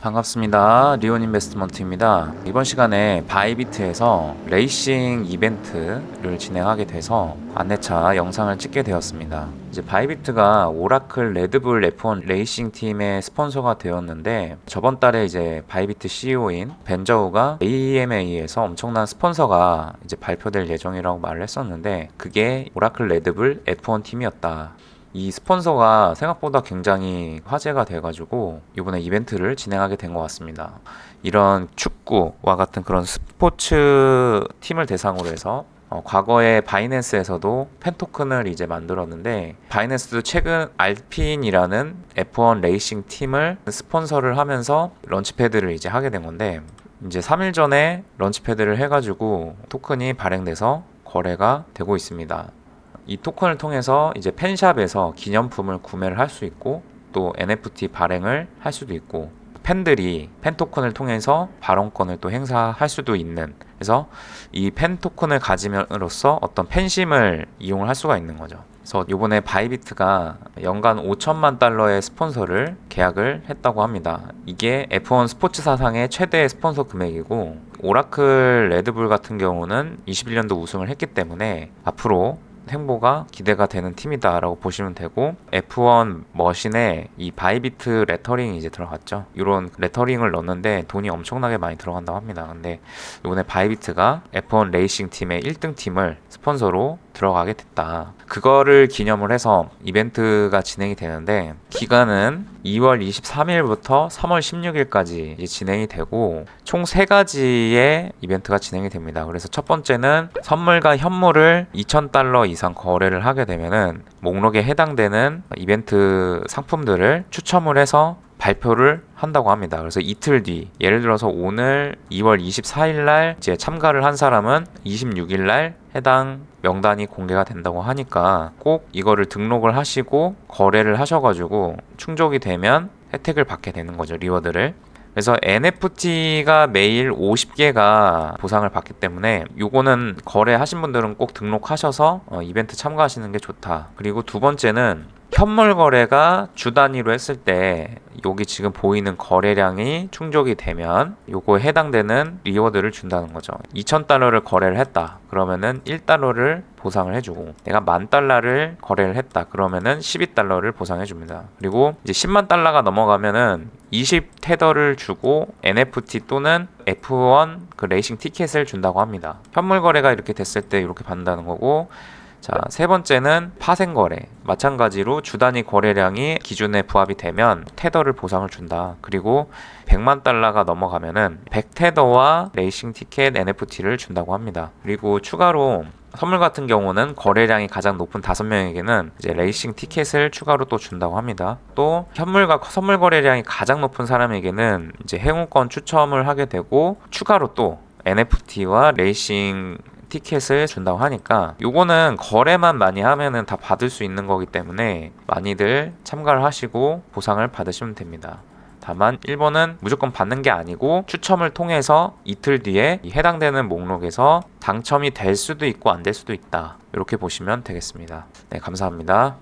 반갑습니다. 리온 인베스트먼트입니다. 이번 시간에 바이비트에서 레이싱 이벤트를 진행하게 돼서 안내차 영상을 찍게 되었습니다. 이제 바이비트가 오라클 레드불 F1 레이싱 팀의 스폰서가 되었는데 저번 달에 이제 바이비트 CEO인 벤저우가 AMA에서 엄청난 스폰서가 이제 발표될 예정이라고 말을 했었는데 그게 오라클 레드불 F1 팀이었다. 이 스폰서가 생각보다 굉장히 화제가 돼가지고 이번에 이벤트를 진행하게 된 것 같습니다. 이런 축구와 같은 그런 스포츠 팀을 대상으로 해서 어, 과거에 바이낸스에서도 펜토큰을 이제 만들었는데 바이낸스도 최근 알핀이라는 F1 레이싱 팀을 스폰서를 하면서 런치패드를 이제 하게 된 건데 이제 3일 전에 런치패드를 해가지고 토큰이 발행돼서 거래가 되고 있습니다. 이 토큰을 통해서 이제 펜샵에서 기념품을 구매를 할 수 있고 또 NFT 발행을 할 수도 있고 팬들이 팬 토큰을 통해서 발언권을 또 행사할 수도 있는 그래서 이 팬 토큰을 가짐으로써 어떤 팬심을 이용을 할 수가 있는 거죠. 그래서 이번에 바이비트가 연간 5천만 달러의 스폰서를 계약을 했다고 합니다. 이게 F1 스포츠 사상의 최대 스폰서 금액이고 오라클 레드불 같은 경우는 21년도 우승을 했기 때문에 앞으로 행보가 기대가 되는 팀이다라고 보시면 되고 F1 머신에 이 바이비트 레터링이 이제 들어갔죠. 이런 레터링을 넣는데 돈이 엄청나게 많이 들어간다고 합니다. 근데 이번에 바이비트가 F1 레이싱 팀의 1등 팀을 스폰서로 들어가게 됐다. 그거를 기념을 해서 이벤트가 진행이 되는데 기간은 2월 23일부터 3월 16일까지 진행이 되고 총세 가지의 이벤트가 진행이 됩니다. 그래서 첫 번째는 선물과 현물을 2,000달러 이상 거래를 하게 되면은 목록에 해당되는 이벤트 상품들을 추첨을 해서 발표를 한다고 합니다. 그래서 이틀 뒤, 예를 들어서 오늘 2월 24일 날 이제 참가를 한 사람은 26일 날 해당 명단이 공개가 된다고 하니까 꼭 이거를 등록을 하시고 거래를 하셔가지고 충족이 되면 혜택을 받게 되는 거죠, 리워드를. 그래서 NFT가 매일 50개가 보상을 받기 때문에 요거는 거래하신 분들은 꼭 등록하셔서 어, 이벤트 참가하시는 게 좋다. 그리고 두 번째는 현물 거래가 주 단위로 했을 때 여기 지금 보이는 거래량이 충족이 되면 요거에 해당되는 리워드를 준다는 거죠. 2,000달러를 거래를 했다. 그러면은 1달러를 보상을 해주고 내가 만 달러를 거래를 했다. 그러면은 12달러를 보상해 줍니다. 그리고 이제 10만 달러가 넘어가면은 20 테더를 주고 NFT 또는 F1 그 레이싱 티켓을 준다고 합니다. 현물 거래가 이렇게 됐을 때 이렇게 받는다는 거고 자, 세 번째는 파생 거래. 마찬가지로 주 단위 거래량이 기준에 부합이 되면 테더를 보상을 준다. 그리고 100만 달러가 넘어가면은 100테더와 레이싱 티켓 NFT를 준다고 합니다. 그리고 추가로 선물 같은 경우는 거래량이 가장 높은 다섯 명에게는 이제 레이싱 티켓을 추가로 또 준다고 합니다. 또 현물과 선물 거래량이 가장 높은 사람에게는 이제 행운권 추첨을 하게 되고 추가로 또 NFT와 레이싱 티켓을 준다고 하니까 요거는 거래만 많이 하면은 다 받을 수 있는 거기 때문에 많이들 참가를 하시고 보상을 받으시면 됩니다. 다만 1번은 무조건 받는 게 아니고 추첨을 통해서 이틀 뒤에 이 해당되는 목록에서 당첨이 될 수도 있고 안 될 수도 있다. 이렇게 보시면 되겠습니다. 네, 감사합니다.